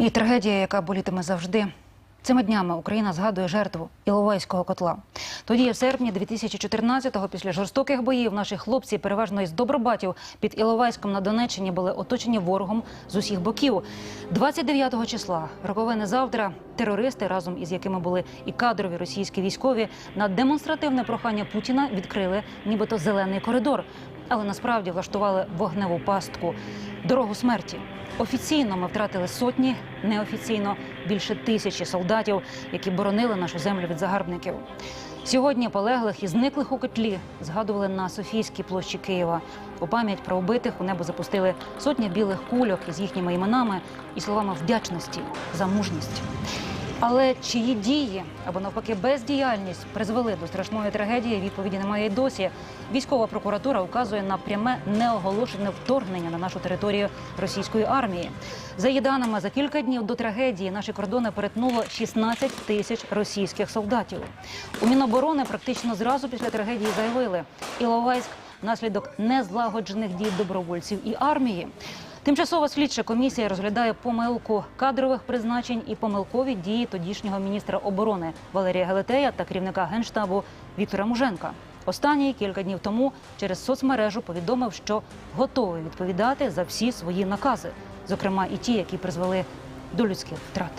І трагедія, яка болітиме завжди. Цими днями Україна згадує жертву Іловайського котла. Тоді, в серпні 2014-го, після жорстоких боїв, наші хлопці, переважно із Добробатів, під Іловайськом на Донеччині були оточені ворогом з усіх боків. 29-го числа, роковини завтра, терористи, разом із якими були і кадрові російські військові, на демонстративне прохання Путіна відкрили нібито зелений коридор, але насправді влаштували вогневу пастку, дорогу смерті. Офіційно ми втратили сотні, неофіційно більше тисячі солдатів, які боронили нашу землю від загарбників. Сьогодні полеглих і зниклих у котлі згадували на Софійській площі Києва. У пам'ять про убитих у небо запустили сотні білих кульок із їхніми іменами і словами вдячності за мужність. Але чиї дії або навпаки бездіяльність призвели до страшної трагедії, відповіді немає й досі. Військова прокуратура указує на пряме неоголошене вторгнення на нашу територію російської армії. За її даними, за кілька днів до трагедії наші кордони перетнуло 16 тисяч російських солдатів. У Міноборони практично зразу після трагедії заявили, Іловайськ наслідок незлагоджених дій добровольців і армії. Тимчасова слідча комісія розглядає помилку кадрових призначень і помилкові дії тодішнього міністра оборони Валерія Гелетея та керівника генштабу Віктора Муженка. Останній кілька днів тому через соцмережу повідомив, що готовий відповідати за всі свої накази, зокрема і ті, які призвели до людських втрат.